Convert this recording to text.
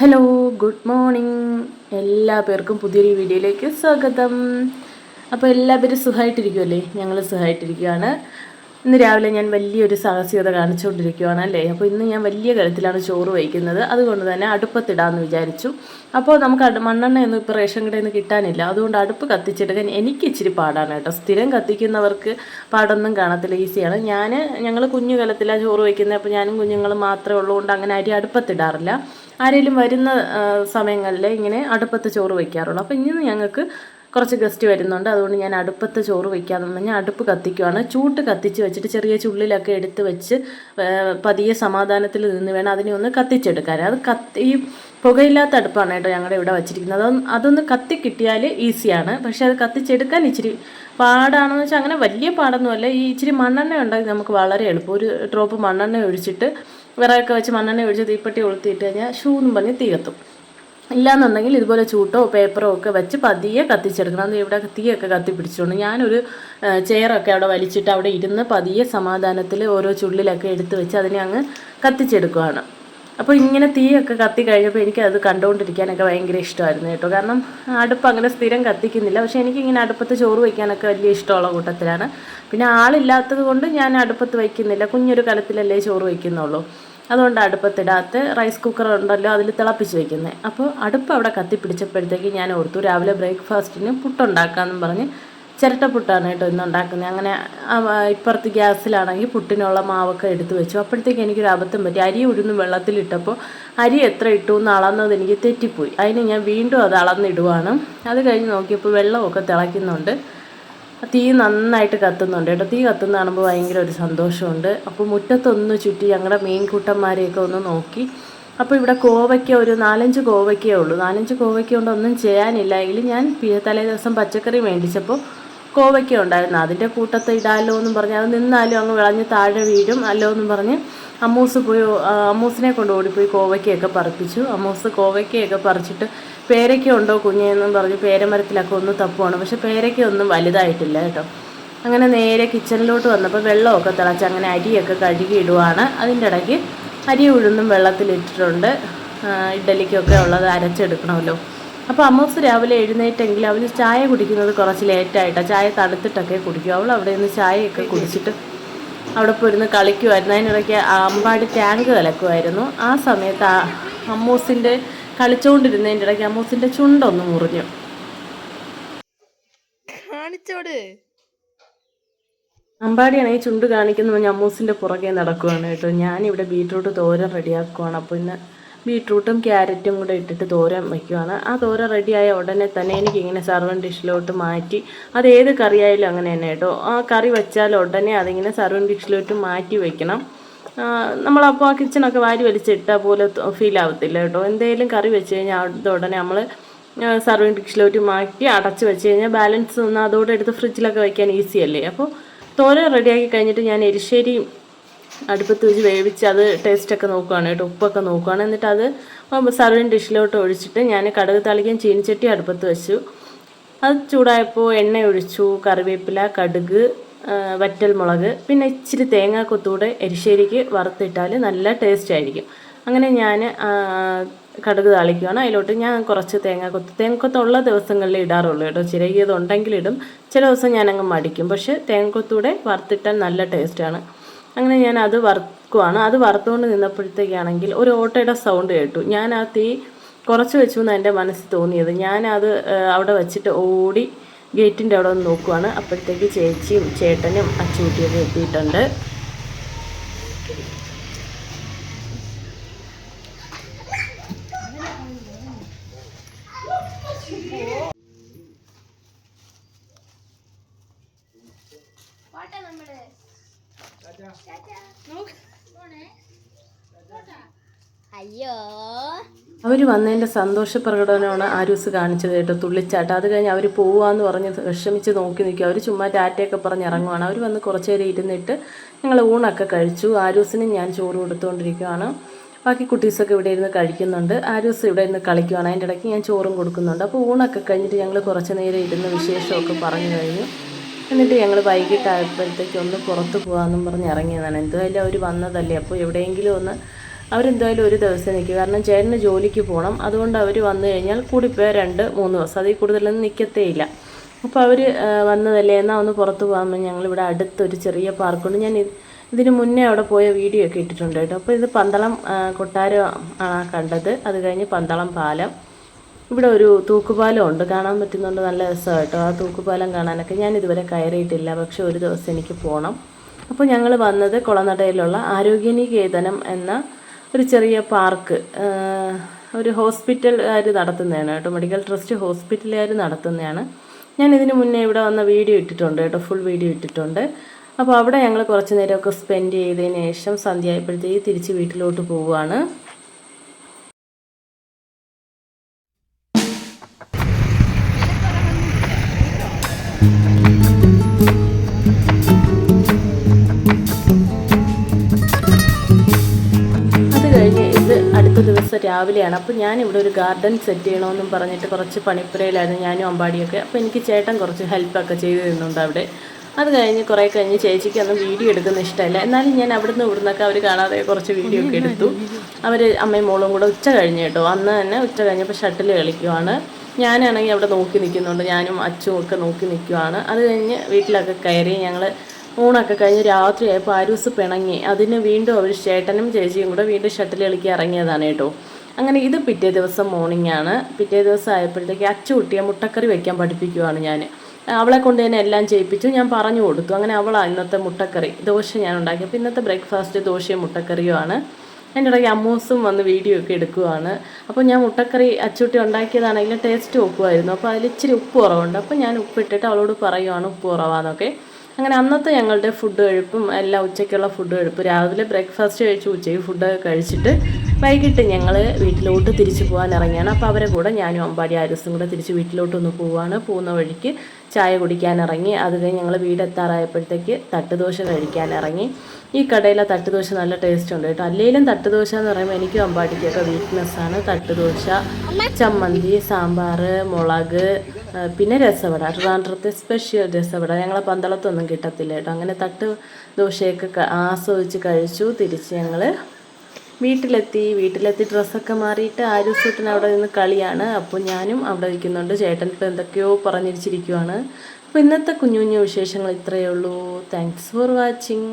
Hello good morning എല്ലാ പേർക്കും പുതിയൊരു വീഡിയോയിലേക്ക് സ്വാഗതം. അപ്പോൾ എല്ലാവരും സുഖമായിട്ടിരിക്കുമല്ലേ ഞങ്ങൾ സുഖമായിട്ടിരിക്കുകയാണ്. ഇന്ന് രാവിലെ ഞാൻ വലിയൊരു സാഹസികത കാണിച്ചുകൊണ്ടിരിക്കുകയാണ് അല്ലേ? അപ്പോൾ ഇന്ന് ഞാൻ വലിയ കലത്തിലാണ് ചോറ് വയ്ക്കുന്നത്. അതുകൊണ്ട് തന്നെ അടുപ്പത്തിടാമെന്ന് വിചാരിച്ചു. അപ്പോൾ നമുക്ക് അടു മണ്ണെണ്ണയൊന്നും ഇപ്പോൾ റേഷൻ കടയിൽ നിന്ന് കിട്ടാനില്ല. അതുകൊണ്ട് അടുപ്പ് കത്തിച്ചെടുക്കാൻ എനിക്ക് ഇച്ചിരി പാടാണ് കേട്ടോ. സ്ഥിരം കത്തിക്കുന്നവർക്ക് പാടൊന്നും കാണത്തില്ല. ഈസിയാണ്. ഞാൻ ഞങ്ങൾ കുഞ്ഞു കലത്തിലാണ് ചോറ് വയ്ക്കുന്നത്. അപ്പോൾ ഞാനും കുഞ്ഞുങ്ങളും മാത്രമേ ഉള്ളതുകൊണ്ട് അങ്ങനെ അരി അടുപ്പത്തിടാറില്ല. ആരെങ്കിലും വരുന്ന സമയങ്ങളിൽ ഇങ്ങനെ അടുപ്പത്ത് ചോറ് വയ്ക്കാറുള്ളൂ അപ്പോൾ ഇന്ന് ഞങ്ങൾക്ക് കുറച്ച് ഗസ്റ്റ് വരുന്നുണ്ട്. അതുകൊണ്ട് ഞാൻ അടുപ്പത്ത് ചോറ് വയ്ക്കാമെന്ന് പറഞ്ഞാൽ അടുപ്പ് കത്തിക്കുവാണ്. ചൂട്ട് കത്തിച്ച് വെച്ചിട്ട് ചെറിയ ചുള്ളിലൊക്കെ എടുത്ത് വെച്ച് പതിയെ സമാധാനത്തിൽ നിന്ന് വേണം അതിനെ ഒന്ന് കത്തിച്ചെടുക്കാൻ അത് കത്തി ഈ പുകയില്ലാത്ത അടുപ്പാണ് കേട്ടോ ഞങ്ങളുടെ ഇവിടെ വച്ചിരിക്കുന്നത്. അതൊന്ന് അതൊന്ന് കത്തി കിട്ടിയാൽ ഈസിയാണ്. പക്ഷെ അത് കത്തിച്ചെടുക്കാൻ ഇച്ചിരി പാടാണെന്ന് വെച്ചാൽ അങ്ങനെ വലിയ പാടൊന്നുമല്ല. ഈ ഇച്ചിരി മണ്ണെണ്ണ ഉണ്ടെങ്കിൽ നമുക്ക് വളരെ എളുപ്പം. ഒരു ഡ്രോപ്പ് മണ്ണെണ്ണ ഒഴിച്ചിട്ട് വിറകൊക്കെ വെച്ച് മണ്ണെണ്ണ ഒഴിച്ച് തീപ്പെട്ടി കൊളുത്തിയിട്ട് കഴിഞ്ഞാൽ ഷൂ എന്നും പറഞ്ഞ് തീ കത്തും ഇല്ലാന്നുണ്ടെങ്കിൽ ഇതുപോലെ ചൂട്ടോ പേപ്പറോ ഒക്കെ വെച്ച് പതിയെ കത്തിച്ചെടുക്കണം. അത് ഇവിടെ തീയൊക്കെ കത്തി പിടിച്ചുകൊണ്ട് ഞാനൊരു ചെയറൊക്കെ അവിടെ വലിച്ചിട്ട് അവിടെ ഇരുന്ന് പതിയെ സമാധാനത്തിൽ ഓരോ ചുള്ളിലൊക്കെ എടുത്ത് വെച്ച് അതിനെ അങ്ങ് കത്തിച്ചെടുക്കുകയാണ് അപ്പോൾ ഇങ്ങനെ തീയൊക്കെ കത്തി കഴിഞ്ഞപ്പോൾ എനിക്ക് അത് കണ്ടുകൊണ്ടിരിക്കാനൊക്കെ ഭയങ്കര ഇഷ്ടമായിരുന്നു കേട്ടോ. കാരണം അടുപ്പ് അങ്ങനെ സ്ഥിരം കത്തിക്കുന്നില്ല. പക്ഷേ എനിക്കിങ്ങനെ അടുപ്പത്ത് ചോറ് വയ്ക്കാനൊക്കെ വലിയ ഇഷ്ടമുള്ള കൂട്ടത്തിലാണ്. പിന്നെ ആളില്ലാത്തത് കൊണ്ട് ഞാൻ അടുപ്പത്ത് വയ്ക്കുന്നില്ല. കുഞ്ഞൊരു കലത്തിലല്ലേ ചോറ് വയ്ക്കുന്നുള്ളൂ. അതുകൊണ്ട് അടുപ്പത്തിടാത്ത റൈസ് കുക്കർ ഉണ്ടല്ലോ അതിൽ തിളപ്പിച്ച് വെക്കുന്നത് അപ്പോൾ അടുപ്പ് അവിടെ കത്തിപ്പിടിച്ചപ്പോഴത്തേക്ക് ഞാൻ ഓർത്തു രാവിലെ ബ്രേക്ക്ഫാസ്റ്റിന് പുട്ടുണ്ടാക്കാമെന്നും പറഞ്ഞ് ചിരട്ടപ്പുട്ടാണ് കേട്ടോ ഇന്ന് ഉണ്ടാക്കുന്നത്. അങ്ങനെ ഇപ്പുറത്ത് ഗ്യാസിലാണെങ്കിൽ പുട്ടിനുള്ള മാവൊക്കെ എടുത്തു വെച്ചു. അപ്പോഴത്തേക്ക് എനിക്കൊരു അബദ്ധം പറ്റി. അരി ഉഴുന്ന് വെള്ളത്തിലിട്ടപ്പോൾ അരി എത്ര ഇട്ടു എന്ന് അളന്നത് എനിക്ക് തെറ്റിപ്പോയി. അതിന് ഞാൻ വീണ്ടും അത് അളന്നിടുവാണ്. അത് കഴിഞ്ഞ് നോക്കിയപ്പോൾ വെള്ളമൊക്കെ തിളയ്ക്കുന്നുണ്ട്. തീ നന്നായിട്ട് കത്തുന്നുണ്ട് കേട്ടോ. തീ കത്തുന്ന കാണുമ്പോൾ ഭയങ്കര ഒരു സന്തോഷമുണ്ട്. അപ്പോൾ മുറ്റത്തൊന്ന് ചുറ്റി ഞങ്ങളുടെ മീൻകൂട്ടന്മാരെയൊക്കെ ഒന്ന് നോക്കി. അപ്പോൾ ഇവിടെ കോവയ്ക്ക ഒരു നാലഞ്ച് കോവയ്ക്കേ ഉള്ളൂ. നാലഞ്ച് കോവയ്ക്ക കൊണ്ട് ഒന്നും ചെയ്യാനില്ല. എങ്കിൽ ഞാൻ തലേ ദിവസം പച്ചക്കറി മേടിച്ചപ്പോൾ കോവയ്ക്ക ഉണ്ടായിരുന്നു. അതിന്റെ കൂട്ടത്ത് ഇടാലോ എന്നും പറഞ്ഞ് അത് നിന്നാലും അങ്ങ് വിളഞ്ഞ് താഴെ വീഴും. അല്ലോ എന്നും പറഞ്ഞ് അമ്മൂസ് പോയി അമ്മൂസിനെ കൊണ്ട് ഓടിപ്പോയി കോവയ്ക്കയൊക്കെ പറിപ്പിച്ചു. അമ്മൂസ് കോവയ്ക്കയൊക്കെ പറിച്ചിട്ട് പേരയ്ക്ക ഉണ്ടോ കുഞ്ഞെന്നും പറഞ്ഞ് പേരമരത്തിലൊക്കെ ഒന്ന് തപ്പുവാണ്. പക്ഷെ പേരയ്ക്ക ഒന്നും വലുതായിട്ടില്ല കേട്ടോ. അങ്ങനെ നേരെ കിച്ചണിലോട്ട് വന്നപ്പോൾ വെള്ളമൊക്കെ തിളച്ച് അങ്ങനെ അരിയൊക്കെ കഴുകി ഇടുവാണ്. അതിന്റെ ഇടയ്ക്ക് അരി ഉഴുന്നും വെള്ളത്തിലിട്ടിട്ടുണ്ട്. ഇഡ്ഡലിക്കൊക്കെ ഉള്ളത് അരച്ചെടുക്കണമല്ലോ. അപ്പോൾ അമ്മൂസ് രാവിലെ എഴുന്നേറ്റെങ്കിൽ അവൾ ചായ കുടിക്കുന്നത് കുറച്ച് ലേറ്റായിട്ടാണ് ചായ തണുത്തിട്ടൊക്കെ കുടിക്കും. അവൾ അവിടെ നിന്ന് ചായയൊക്കെ കുടിച്ചിട്ട് അവിടെ പോയിരുന്ന് കളിക്കുമായിരുന്നു അതിനിടയ്ക്ക് അമ്പാട് ടാങ്ക് കലക്കുമായിരുന്നു ആ സമയത്ത് ആ അമ്മൂസിന്റെ കളിച്ചുകൊണ്ടിരുന്നതിന്റെ ഇടയ്ക്ക് അമ്മൂസിന്റെ ചുണ്ടൊന്ന് മുറിഞ്ഞു. കാണിച്ചോട്. അമ്പാടിയാണെങ്കിൽ ചുണ്ട് കാണിക്കുന്ന അമ്മൂസിന്റെ പുറകെ നടക്കുവാണ് കേട്ടോ. ഞാനിവിടെ ബീട്രൂട്ട് തോരൻ റെഡിയാക്കുവാണ്. അപ്പോൾ ഇന്ന് ബീട്രൂട്ടും ക്യാരറ്റും കൂടെ ഇട്ടിട്ട് തോരൻ വയ്ക്കുവാണ്. ആ തോരൻ റെഡിയായ ഉടനെ തന്നെ എനിക്കിങ്ങനെ സർവൻ ഡിഷിലോട്ട് മാറ്റി അത് ഏത് കറിയായാലും അങ്ങനെ തന്നെ കേട്ടോ. ആ കറി വെച്ചാൽ ഉടനെ അതിങ്ങനെ സർവൻ ഡിഷിലോട്ട് മാറ്റി വെക്കണം. നമ്മളപ്പോൾ ആ കിച്ചണൊക്കെ വാരി വലിച്ചിട്ടാൽ പോലെ ഫീൽ ആവത്തില്ല കേട്ടോ. എന്തെങ്കിലും കറി വെച്ച് കഴിഞ്ഞാൽ അവിടുത്തെ ഉടനെ നമ്മൾ സർവിങ് ഡിഷിലോട്ട് മാറ്റി അടച്ച് വെച്ച് കഴിഞ്ഞാൽ ബാലൻസ് ഒന്ന് അതോടെ എടുത്ത് ഫ്രിഡ്ജിലൊക്കെ വയ്ക്കാൻ ഈസിയല്ലേ അപ്പോൾ തോര റെഡിയാക്കി കഴിഞ്ഞിട്ട് ഞാൻ എരിശ്ശേരി അടുപ്പത്ത് വെച്ച് വേവിച്ച് അത് ടേസ്റ്റൊക്കെ നോക്കുകയാണ് കേട്ടോ ഉപ്പൊക്കെ നോക്കുകയാണ്. എന്നിട്ട് അത് സർവിങ് ഡിഷിലോട്ട് ഒഴിച്ചിട്ട് ഞാൻ കടുക് താളിക്കാൻ ചീനിച്ചട്ടി അടുപ്പത്ത് വെച്ചു. അത് ചൂടായപ്പോൾ എണ്ണ ഒഴിച്ചു കറിവേപ്പില കടുക് വറ്റൽ മുളക് പിന്നെ ഇച്ചിരി തേങ്ങാക്കൊത്തൂടെ എരിശ്ശേരിക്ക് വറുത്തിട്ടാൽ നല്ല ടേസ്റ്റ് ആയിരിക്കും. അങ്ങനെ ഞാൻ കടുക് താളിക്കുകയാണ് അതിലോട്ട് ഞാൻ കുറച്ച് തേങ്ങാക്കൊത്ത് തേങ്ങക്കൊത്തുള്ള ദിവസങ്ങളിൽ ഇടാറുള്ളൂ കേട്ടോ. ചിരകിയതുണ്ടെങ്കിൽ ഇടും ചില ദിവസം ഞാനങ്ങ് മടിക്കും. പക്ഷേ തേങ്ങക്കൊത്തൂടെ വറുത്തിട്ടാൽ നല്ല ടേസ്റ്റാണ് അങ്ങനെ ഞാൻ അത് വറുക്കുവാണ്. അത് വറുത്തുകൊണ്ട് നിന്നപ്പോഴത്തേക്കാണെങ്കിൽ ഒരു ഓട്ടയുടെ സൗണ്ട് കേട്ടു. ഞാൻ ആ തീ കുറച്ച് വെച്ചു എന്ന് എന്റെ മനസ്സിൽ തോന്നിയത്. ഞാനത് അവിടെ വെച്ചിട്ട് ഓടി ഗേറ്റിന്റെ അവിടെ ഒന്ന് നോക്കുവാണ്. അപ്പോഴത്തേക്ക് ചേച്ചിയും ചേട്ടനും അച്ചൂട്ടിയൊക്കെ എത്തിയിട്ടുണ്ട്. അവർ വന്നതിന്റെ സന്തോഷ പ്രകടനമാണ് ആരൂസ് കാണിച്ചത് കേട്ടോ തുള്ളിച്ചാട്ടം. അത് കഴിഞ്ഞ് അവർ പോവാന്ന് പറഞ്ഞ് വിഷമിച്ച് നോക്കി നിൽക്കും അവർ ചുമ്മാ ടാറ്റയൊക്കെ പറഞ്ഞ് ഇറങ്ങുവാണ്. അവർ വന്ന് കുറച്ച് നേരം ഇരുന്നിട്ട് ഞങ്ങൾ ഊണൊക്കെ കഴിച്ചു. ആരൂസിനും ഞാൻ ചോറ് കൊടുത്തുകൊണ്ടിരിക്കുകയാണ് ബാക്കി കുട്ടീസൊക്കെ ഇവിടെ ഇരുന്ന് കഴിക്കുന്നുണ്ട്. ആരൂസ് ഇവിടെ ഇരുന്ന് കളിക്കുവാണ്. അതിന്റെ ഇടയ്ക്ക് ഞാൻ ചോറും കൊടുക്കുന്നുണ്ട്. അപ്പോൾ ഊണൊക്കെ കഴിഞ്ഞിട്ട് ഞങ്ങൾ കുറച്ച് നേരം ഇരുന്ന് വിശേഷമൊക്കെ പറഞ്ഞു കഴിഞ്ഞു. എന്നിട്ട് ഞങ്ങൾ വൈകിട്ടായപ്പോഴത്തേക്ക് ഒന്ന് പുറത്ത് പോകാമെന്നും പറഞ്ഞ് ഇറങ്ങിയതാണ്. എന്തായാലും അവർ വന്നതല്ലേ? അപ്പോൾ എവിടെയെങ്കിലും ഒന്ന് അവരെന്തായാലും ഒരു ദിവസം നിൽക്കും കാരണം ചേട്ടന് ജോലിക്ക് പോകണം അതുകൊണ്ട് അവർ വന്നു കഴിഞ്ഞാൽ കൂടിപ്പോയാൽ രണ്ട് മൂന്ന് ദിവസം. അതിൽ കൂടുതലൊന്നും നിൽക്കത്തേയില്ല അപ്പോൾ അവർ വന്നതല്ലേ? എന്നാൽ ഒന്ന് പുറത്ത് പോകാമെന്ന് ഞങ്ങളിവിടെ അടുത്തൊരു ചെറിയ പാർക്കുണ്ട്. ഞാൻ ഇത് ഇതിന് മുന്നേ അവിടെ പോയ വീഡിയോ ഒക്കെ ഇട്ടിട്ടുണ്ട് കേട്ടോ. അപ്പോൾ ഇത് പന്തളം കൊട്ടാരം ആണ് കണ്ടത്. അത് കഴിഞ്ഞ് പന്തളം പാലം. ഇവിടെ ഒരു തൂക്കുപാലം ഉണ്ട്. കാണാൻ പറ്റുന്നുണ്ട്. നല്ല രസമാണ് കേട്ടോ ആ തൂക്കുപാലം കാണാനൊക്കെ ഞാൻ ഇതുവരെ കയറിയിട്ടില്ല. പക്ഷെ ഒരു ദിവസം എനിക്ക് പോകണം അപ്പോൾ ഞങ്ങൾ വന്നത് കുളനടയിലുള്ള ആരോഗ്യനികേതനം എന്ന ഒരു ചെറിയ പാർക്ക്. ഒരു ഹോസ്പിറ്റലുകാർ നടത്തുന്നതാണ് കേട്ടോ. മെഡിക്കൽ ട്രസ്റ്റ് ഹോസ്പിറ്റലുകാർ നടത്തുന്നതാണ്. ഞാൻ ഇതിന് മുന്നേ ഇവിടെ വന്ന വീഡിയോ ഇട്ടിട്ടുണ്ട് കേട്ടോ. ഫുൾ വീഡിയോ ഇട്ടിട്ടുണ്ട്. അപ്പോൾ അവിടെ ഞങ്ങൾ കുറച്ച് നേരമൊക്കെ സ്പെൻഡ് ചെയ്തതിന് ശേഷം സന്ധ്യ ആയപ്പോഴത്തേക്ക് തിരിച്ച് വീട്ടിലോട്ട് പോവുകയാണ്. ദിവസം രാവിലെയാണ്. അപ്പോൾ ഞാനിവിടെ ഇവിടെ ഒരു ഗാർഡൻ സെറ്റ് ചെയ്യണമെന്നും പറഞ്ഞിട്ട് കുറച്ച് പണിപ്പുരയിലായിരുന്നു ഞാനും അമ്പാടിയൊക്കെ. അപ്പോൾ എനിക്ക് ചേട്ടൻ കുറച്ച് ഹെൽപ്പൊക്കെ ചെയ്തു തരുന്നുണ്ട് അവിടെ. അത് കഴിഞ്ഞ് കുറേ കഴിഞ്ഞ് ചേച്ചിക്കൊന്നും വീഡിയോ എടുക്കുന്ന ഇഷ്ടമല്ല. എന്നാലും ഞാൻ അവിടെ അവിടുന്ന് ഇവിടുന്നൊക്കെ അവർ കാണാതെ കുറച്ച് വീഡിയോ ഒക്കെ എടുത്തു. അവർ അമ്മയും മോളും കൂടെ ഉച്ച കഴിഞ്ഞ് കേട്ടോ. അന്ന് തന്നെ ഉച്ച കഴിഞ്ഞപ്പോൾ ഷട്ടിൽ കളിക്കുവാണ്. ഞാനാണെങ്കിൽ അവിടെ നോക്കി നിൽക്കുന്നുണ്ട്. ഞാനും അച്ചും ഒക്കെ നോക്കി നിൽക്കുവാണ്. അത് കഴിഞ്ഞ് വീട്ടിലൊക്കെ കയറി ഞങ്ങൾ ഊണൊക്കെ കഴിഞ്ഞ് രാത്രിയായപ്പോൾ ആരൂസ് പിണങ്ങി. അതിന് വീണ്ടും അവർ ചേട്ടനും ചേച്ചിയും കൂടെ വീണ്ടും ഷട്ടിൽ കളിക്കാൻ ഇറങ്ങിയതാണ് കേട്ടോ. അങ്ങനെ ഇത് പിറ്റേ ദിവസം മോർണിംഗ് ആണ്. പിറ്റേ ദിവസം ആയപ്പോഴത്തേക്ക് അച്ചു കുട്ടിയെ മുട്ടക്കറി വയ്ക്കാൻ പഠിപ്പിക്കുവാണ് ഞാൻ അവളെ കൊണ്ട് തന്നെ എല്ലാം ചെയ്യിപ്പിച്ചു. ഞാൻ പറഞ്ഞു കൊടുത്തു. അങ്ങനെ അവളാണ് ഇന്നത്തെ മുട്ടക്കറി. ദോശ ഞാൻ ഉണ്ടാക്കി. അപ്പോൾ ഇന്നത്തെ ബ്രേക്ക്ഫാസ്റ്റ് ദോശയും മുട്ടക്കറിയുമാണ്. അതിന്റെ ഇടയ്ക്ക് അമ്മൂസും വന്ന് വീഡിയോ ഒക്കെ എടുക്കുവാണ്. അപ്പോൾ ഞാൻ മുട്ടക്കറി അച്ചുട്ടി ഉണ്ടാക്കിയതാണെങ്കിൽ ടേസ്റ്റ് ഉപ്പുമായിരുന്നു അപ്പോൾ അതിൽ ഇച്ചിരി ഉപ്പ് കുറവുണ്ട്. അപ്പോൾ ഞാൻ ഉപ്പിട്ടിട്ട് അവളോട് പറയുവാണ് ഉപ്പ് കുറവാന്നൊക്കെ. അങ്ങനെ അന്നത്തെ ഞങ്ങളുടെ ഫുഡ് കഴിപ്പും എല്ലാം ഉച്ചയ്ക്കുള്ള ഫുഡ് കഴിപ്പ്. രാവിലെ ബ്രേക്ക്ഫാസ്റ്റ് കഴിച്ചു ഉച്ചയ്ക്ക് ഫുഡൊക്കെ കഴിച്ചിട്ട് വൈകിട്ട് ഞങ്ങൾ വീട്ടിലോട്ട് തിരിച്ചു പോകാൻ ഇറങ്ങിയാണ്. അപ്പോൾ അവരെ കൂടെ ഞാനും അമ്പാടി ആരസും കൂടെ തിരിച്ച് വീട്ടിലോട്ടൊന്ന് പോവാണ്. പോകുന്ന വഴിക്ക് ചായ കുടിക്കാൻ ഇറങ്ങി. അത് കഴിഞ്ഞ് ഞങ്ങൾ വീടെത്താറായപ്പോഴത്തേക്ക് തട്ടുദോശ കഴിക്കാൻ ഇറങ്ങി. ഈ കടയിലെ തട്ടുദോശ നല്ല ടേസ്റ്റ് ഉണ്ട് കേട്ടോ. അല്ലെങ്കിലും തട്ടുദോശ എന്ന് പറയുമ്പോൾ എനിക്കും അമ്പാടിക്കൊക്കെ വീക്ക്നെസ്സാണ് തട്ടുദോശ ചമ്മന്തി സാമ്പാർ മുളക് പിന്നെ രസവട. ട്രിവാൻഡ്രത്തെ സ്പെഷ്യൽ രസവട. ഞങ്ങളെ പന്തളത്തൊന്നും കിട്ടത്തില്ല കേട്ടോ. അങ്ങനെ തട്ട് ദോശയൊക്കെ ആസ്വദിച്ച് കഴിച്ചു. തിരിച്ച് ഞങ്ങൾ വീട്ടിലെത്തി വീട്ടിലെത്തി ഡ്രസ്സൊക്കെ മാറിയിട്ട് ആര്യസൂട്ടൻ അവിടെ നിന്ന് കളിയാണ്. അപ്പോൾ ഞാനും അവിടെ ഇരിക്കുന്നുണ്ട് ചേട്ടൻ ഇപ്പോൾ എന്തൊക്കെയോ പറഞ്ഞിരിച്ചിരിക്കുവാണ്. അപ്പോൾ ഇന്നത്തെ കുഞ്ഞു കുഞ്ഞു വിശേഷങ്ങൾ ഇത്രയേ ഉള്ളൂ. Thanks for watching